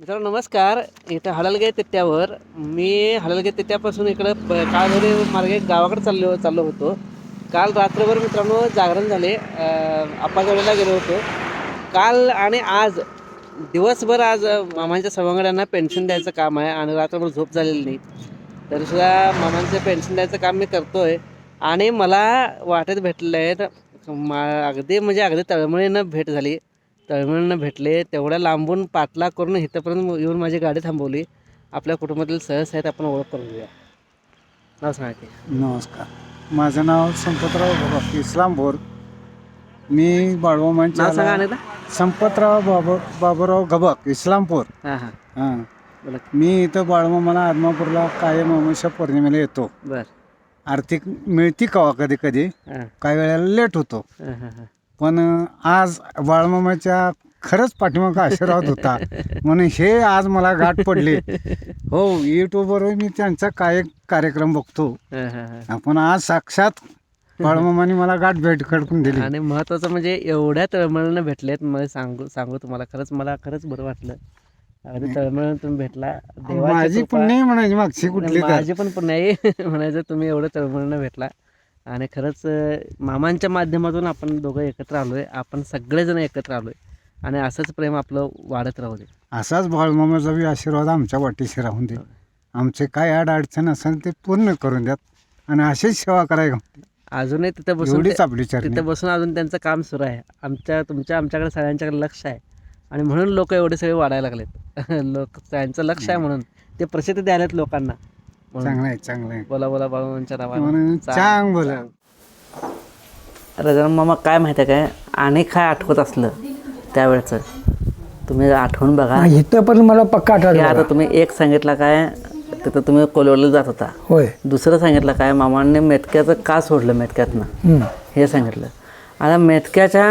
मित्रांनो नमस्कार. इथं हळलगे तिट्ट्यावर मी हळलगे तिट्ट्यापासून इकडं प- काळभैरी मार्गे गावाकडे चाललो चाललो होतो. काल रात्रभर मित्रांनो जागरण झाले. आप्पाजवळीला गेलो होतो. काल आणि आज दिवसभर आज मामांच्या सवंगड्यांना पेन्शन द्यायचं काम आहे आणि रात्रभर झोप झालेली नाही. तरीसुद्धा मामांचं पेन्शन द्यायचं काम मी करतो आहे आणि मला वाटेत भेटले आहेत. मा अगदी म्हणजे अगदी तळमळीनं भेट झाली. तळमळीनं भेटले. तेवढ्या लांबून पाठलाग करून इथंपर्यंत येऊन माझी गाडी थांबवली. आपल्या कुटुंबातील सहज आहेत आपण ओळख करून घेऊया. नाव सांगा की. नमस्कार. माझं नाव संपतराव बाबा इस्लामपूर मी बाळवामांच्या नाव सांगा अनेकदा. संपतराव बाबा बाबूराव गबक इस्लामपूर. हां हां. हां. बोला मी इथं बाळवामाला आदमापूरला कायम अमावस्या पौर्णिमेला येतो. बरं. आर्थिक मिळती कवा कधी कधी? हां. काही वेळेला लेट होतो. हां हां हां. पण आज बाळमामाच्या खरंच पाठीमागा आशीर्वाद होता. म्हणून हे आज मला गाठ पडली. हो यूट्यूबवर मी त्यांचा काय कार्यक्रम बघतो. हां हां हां. आपण आज साक्षात बाळमामाने मला गाठ भेट खडकून दिली. आणि महत्त्वाचं म्हणजे एवढ्या तळमळीनं भेटलेत मला सांगू सांगू तुम्हाला. खरंच मला खरंच बरं वाटलं. अगदी तळमळीनं तुम्ही भेटला. माझी पुण्य म्हणायची मागची कुठली माझी पण पुन्हा म्हणायचं तुम्ही एवढं तळमळीनं भेटला. आणि खरंच मामांच्या माध्यमातून आपण दोघं एकत्र आलोय. आपण सगळेजण एकत्र आलोय. आणि असंच प्रेम आपलं वाढत राहू दे. असाच बाळमामाचा बी आशीर्वाद आमच्या वाटेशी राहून दे. आमचे काय अड अडचण असेल ते पूर्ण करून द्यात. आणि अशीच सेवा करायला अजूनही तिथं बसून आपली तिथं बसून अजून त्यांचं काम सुरू आहे. आमच्या तुमच्या आमच्याकडे सगळ्यांच्याकडे लक्ष आहे. आणि म्हणून लोक एवढे सगळे वाढायला लागलेत. लोक त्यांचं लक्ष आहे म्हणून. ते प्रसिद्धी द्यायलेत लोकांना. चांगलं आहे चांगलं आहे. बोला बोला बाबांच्या नावानं. चांग बोला. रजन मामा काय माहिती आहे काय? आणि काय आठवत असलं त्यावेळचं? तुम्ही आठवून बघा. इथं पण मला पक्का आठवलं आता तुम्ही एक सांगितलं काय? तिथं तुम्ही कोलवडला जात होता. होय. दुसरं सांगितलं काय? मामांनी मेटक्याचं का सोडलं मेटक्यातनं. हे सांगितलं. आता मेटक्याच्या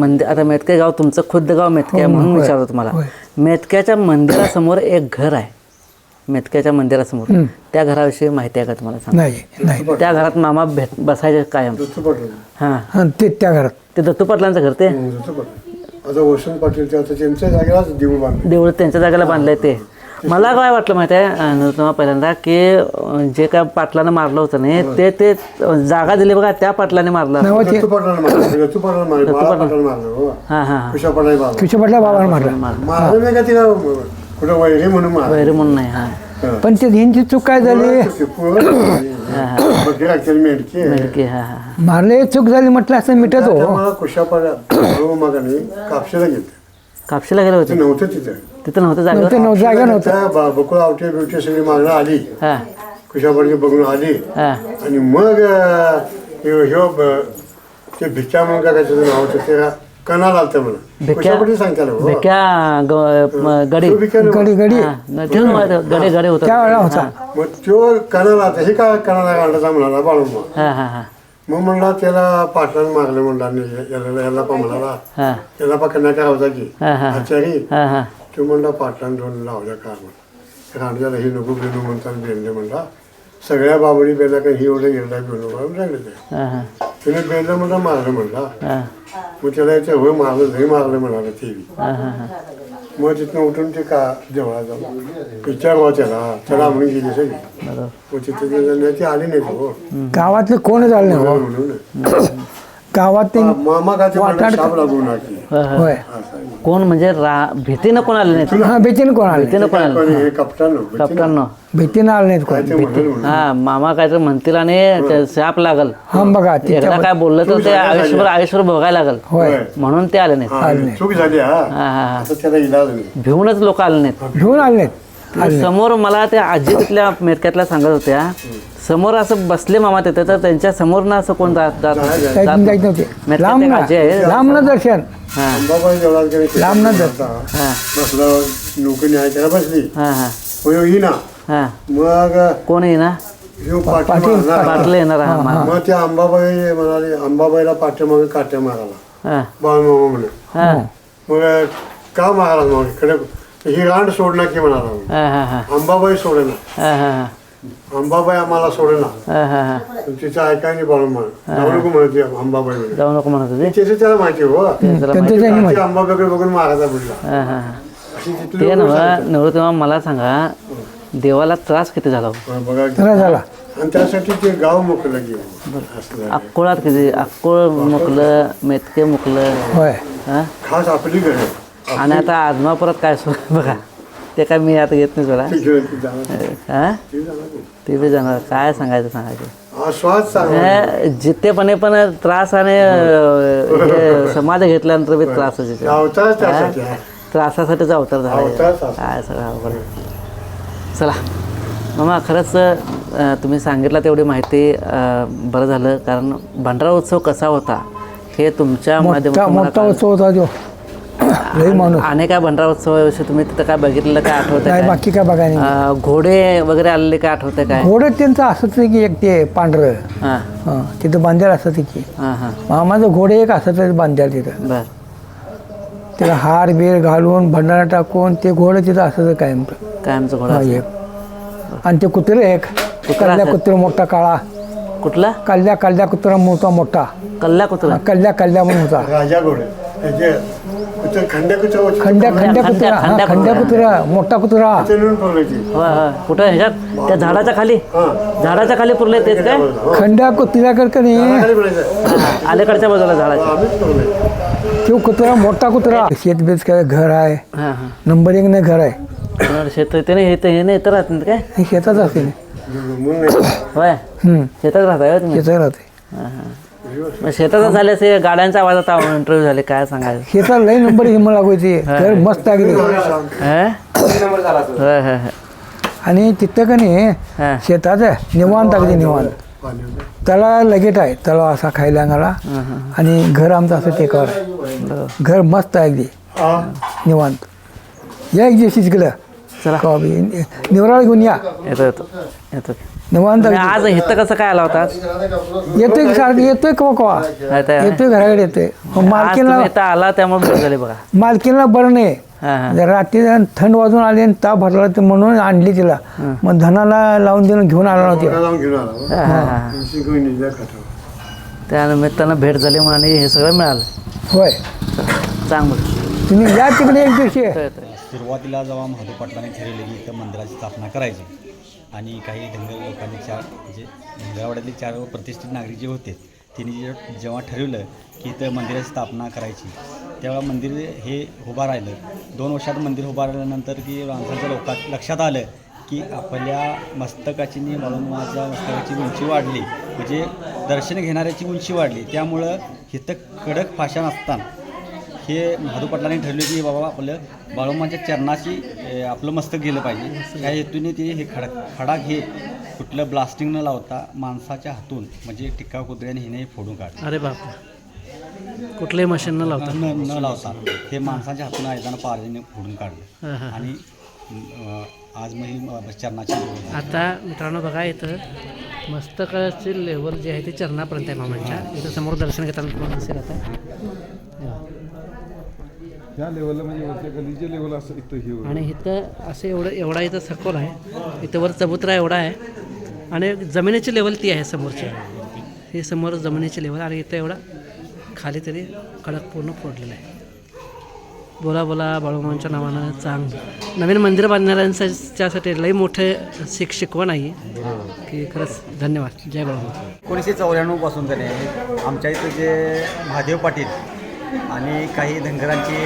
मंदिर आता मेटके गाव तुमचं खुद्द गाव मेटके आहे म्हणून. विचारतो तुम्हाला. होय. मेटक्याच्या मंदिरासमोर एक घर आहे. मेटक्याच्या मंदिरासमोर. त्या घराविषयी माहिती आहे का तुम्हाला सांग? नाही नाही. त्या घरात मामा भेट बसायचे कायम. हां. हं, ते त्या घरात. ते दत्तू पाटलांचं घर ते? वसंत पाटील त्यांच्या देऊळ त्यांच्या जागेला बांधलंय ते. मला काय वाटलं माहिती आहे तुम्हाला पहिल्यांदा की जे काय पाटलानं मारलं होतं नाही ते ते जागा दिली बघा त्या पाटलाने मारलं. हो. हां कुशा पाटला मारलं. वैरी म्हणून वैरी म्हणून नाही हां. पण ते ह्यांची चूक काय झाली? मारले चूक झाली म्हटलं असं मिटत हो. मला कुशा पाडा मागाने कापशीला गेलं कापशीला गेले ते होते नव्हतं तिथं. तिथं नव्हतं जागा? नव्हतं जागा नव्हतं. बा- बकुळ आवटे बिवटे सगळी मागणं आली. हां. बघून आली. हां. आणि मग अं, ह्यो ह्यो ब- ते भिक्या म्हणून काय त्याचं नाव होतं ते कणाल आलतं भिक्या- सांगताना हो. बेक्या ग- म- गडी. तो भिक्या नव्हता. गडी गडी. हां न- तेच माहिती- गडी गडी होतं. मग तो कणाला आता हे काय कणाला काढायचा म्हणाला हां हां हां. मग म्हणला त्याला पाटलानं मारलं म्हणला याला याला म्हणाला हां. त्याला कन्या होता की हां हां. आचारी. हां हां. तो म्हणला पाटलानं दोन लावल्या कार म्हणून. रांडग्याला ही नको बेनू म्हणताना बेनले म्हणला सगळ्या बाबडी बेला काही एवढं गेला बेनू म्हणून सांगितलं ते. हां हां. तिने बेनलं म्हणला मारलं म्हणला. हां. मग त्याला याचं होय मारलं नाही मारलं म्हणाला ते बी. हां हां हां. मग तिथनं उठून ते का देवळा जाऊ विचारवा त्याला. त्याला म्हणून गेली सगळी. मग तिथे ते आली नाही हो. गावातले कोण झालं नाही म्हणून. गावात ते मामा वाटाड- शाप होय, कोण म्हणजे रा भीतीनं कोण आले नाहीत हा भीतीनं कोण आले? भीतीनं कोण आले? पण हे कप्तान कप्तांनो. भीतीनं आले नाहीत कोण? हा मामा काय तर म्हणतील आणि ते शाप लागल. हा बघा ते एकदा काय बोललं तर ते आयुष्यभर आयुष्यभर भोगायला लागल. होय. म्हणून ते आले नाहीत. हा, चूक झाली हा. हा हा हा. आता त्याला इलाज नाही. भिवूनच लोक आले नाहीत. घेऊन आले नाहीत. समोर मला त्या आजी तिथल्या मेटक्यातल्या सांगत होत्या समोर असं बसले मामा तिथे तर त्यांच्यासमोर ना असं कोण जात जात लांब आजी आहे. दर्शन. हां. अंबाबाई देवळात गेले लांब न जात. हां. बसलं नोकरी आहे त्याला बसली. हां हां. मग हां कोण आहे ना? पाटील- येणार. मग ते अंबाबाई म्हणाले अंबाबाईला पाठीमागे काट्या मारायला. हां. म्हणे. हां. मग का मारायला मग? इकडे ही रांड सोडणार की म्हणाला. हां हां हां. अंबाबाई सोडेना. हां हां अंबाबाई आम्हाला सोडेना. हां हां हां. तिचं ऐकाय नाही बाळमा जाऊ नको म्हणते अंबाबाई म्हणे. जाऊ नको म्हणत होते. त्याचं त्याला माहिती हो. त्यांचं त्यांनी ती माहिती. अंबाबाईकडे बघून मारायचा बुडला हां हां हां. अशी तिथली ते लोकं नव्ह सांगतात. नव्हतं तेव्हा मला सांगा देवाला त्रास किती झाला हो? हा, बघा. की. त्रास झाला. आणि त्यासाठी ते गाव मोकळं गेलं. अक्कोळात किती अक्कोळ मुकलं मेतके मुकलं. होय. हां? खास आपली घर. आणि आता आदमापुरात काय सो बघा ते काय मी आता घेत नाही सोडा. ते बी जाणार. काय सांगायचं सांगायचं? हे जितेपणे पण त्रास आणि समाज घेतल्यानंतर बी त्रास. त्रासासाठीच अवतार झाला. काय सगळं अवघड. चला. मामा खरंच तुम्ही सांगितलं तेवढी माहिती बरं झालं. कारण भंडारा उत्सव कसा होता हे तुमच्या माध्यमातून आणि काय भंडारा उत्सवाविषयी तुम्ही तिथं काय बघितलेलं काय आठवतं बाकी काय बघाय अं, घोडे वगैरे आलेले काय आठवतं काय? घोडं त्यांचं असत की एक ते पांढरं. तिथं बांधायला असत की. हां हां. मामाचं घोडे एक असत बांधायला तिथं. बर. त्याला हार बीर घालून भंडारा टाकून ते घोडं तिथं असत कायम. कायमचं घोडा एक. आणि ते कुत्रे एक. कल्ल्या? कुत्र मोठा काळा. कुठला? कल्ल्या कल्ल्या कुत्रा मोठा मोठा. कल्ला कुत्रा. कल्ल्या कल्ल्या म्हणून होता. राजा घोडे. कुत्र खंड्या कुत्रा होते. खंड्या खंड्या खंड्या- कुत्रा. हा खंड्या खंड्या कुत्रा. मोठा कुत्रा. ते नेऊन कुठं ह्याच्यात? त्या झाडाच्या खाली? हा. झाडाच्या खाली पुरले तेच काय? हो. खंड्या कुत्र्याकडे का नाही? खाली. हा, अलीकडच्या बाजूला झाडाच्या. आम्हीच. तो कुत्रा मोठा कुत्रा. शेत बेत काय घर आहे. हां हां. नंबर एक ने घर आहे. शेत ते नाही हे हे नाही तर राहत नाहीत काय? हे नाही. होय. हम्म, शेतात राहताय होय तुम्ही? शेतात राहते. हां हां. मग शेतातच झाले असे गाड्यांच्या आवाजात इंटरव्ह्यू झाले काय सांगायचं? शेतात लई नंबर हिंमत लागवायची घर मस्त अगदी. हं? होय होय होय. आणि तिथं का नाही हां. शेतात आहे निवांत अगदी निवांत. त्याला लगेट आहे तलाव असा खायला अंगाला आणि घर आमचं असं टेकावर आहे. घर मस्त आहे अगदी. हा. निवांत. या एक दिवशी तिकडं चला. निवराळ घेऊन या. येतो येतो येतो. निवांत. आज इथं कसं काय आला होता? येतोय की सारखं? येतोय कवा कवा? काय ते- येतोय घराकडे येतोय. मग आज मालकीला तुम्ही इथं आला त्यामुळे बघा. मालकीला बरं नाही. हां हां. जर रात्री जरा थंड वाजून आली आणि ताप भरला तर म्हणून आणली तिला. मग धनाला लावून देऊन घेऊन आला नव्हती कोणाला जाऊन घेऊन आला. हां हां हां. तुळशी घेऊन निघल्या खाटावर. त्या निमित्तानं भेट झाली म्हणून आणि हे सगळं मिळालं. होय. चांगलं. तुम्ही या तिकडे एक दिवशी. येतो येतो सुरुवातीला जेव्हा महादेव पाटलांनी की इथं मंदिराची स्थापना करायची आणि काही धनगर लोकांनी चार म्हणजे धनगरवाड्यातले चार प्रतिष्ठित नागरिक जे होते त्यांनी जे जेव्हा ठरवलं की इथं मंदिराची स्थापना करायची तेव्हा मंदिर हे उभा राहिलं. दोन वर्षात मंदिर उभा राहिल्यानंतर की माणसाच्या लोकात लक्षात आलं की आपल्या मस्तकाची आणि बाळूमाच्या मस्तकाची उंची वाढली. म्हणजे दर्शन घेणाऱ्याची उंची वाढली. त्यामुळं इथं कडक भाषा नसताना हे महादू पाटलांनी ठरले की बाबा आपलं बाळूमाच्या चरणाशी आपलं मस्तक गेलं पाहिजे. या हेतूने ते हे खडा खडा घे कुठलं ब्लास्टिंग न लावता माणसाच्या हातून म्हणजे टिक्का कुत्र्याने हिने फोडून काढ अरे बाप कुठलंही मशीन न लावता. न न लावता. हे माणसाच्या हातून ऐकताना पारजीने फोडून काढलं. आणि आज मग चरणाची आता मित्रांनो बघा इथं मस्तकाची लेवल जी आहे ती चरणापर्यंत आहे मामांच्या. इथं समोर दर्शन घेताना तुम्हाला दिसेल आता? ह्या लेवलला म्हणजे वरच्या गलीच्या लेवल असं इथं हे. आणि इथं असं एवढं एवढा इथं सखोल आहे. इथं वर चबुत्रा एवढा आहे. आणि जमिनीची लेवल ती आहे समोरची. हे समोर जमिनीची लेवल आणि इथं एवढा खाली तरी कडक पूर्ण फोडलेला आहे. बोला बोला बाळूमांच्या नावानं चांग. नवीन मंदिर बांधणाऱ्यांच्यासाठी लई मोठे शिक शिकवण आहे की खरंच धन्यवाद. जय बाळूमा एकोणीसशे चौऱ्याण्णवपासून त्याने आमच्या इथं जे महादेव पाटील आणि काही धनगरांची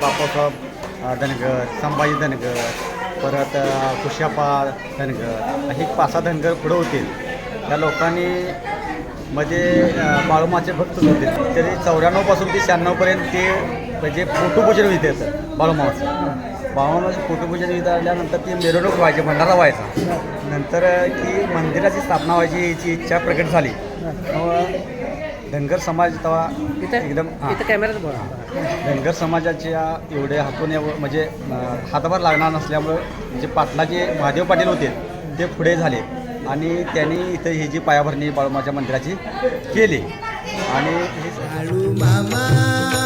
बापासाहेब धनगर संभाजी धनगर परत कुशापा धनगर असे पाच सहा धनगर पुढं होते त्या लोकांनी मध्ये अ, बाळूमाचे भक्त होते तरी चौऱ्याण्णवपासून ते शहाण्णवपर्यंत ते म्हणजे फोटो पूजन होते बाळूमाचं बाबामाची फोटोपूजन इथं आल्यानंतर ती मिरवणूक व्हायची भंडारा व्हायचा. नंतर की मंदिराची स्थापना व्हायची याची इच्छा प्रकट झाली. धनगर समाज तेव्हा इथं? एकदम हां. इथं कॅमेराच बोला. धनगर समाजाच्या एवढे हातून एव- म्हणजे अं, हातभार लागणार नसल्यामुळं म्हणजे पाटलाचे महादेव पाटील होते ते पुढे झाले. आणि त्यांनी इथं ही जी पायाभरणी बाळूमाच्या मंदिराची केली. आणि हे मामा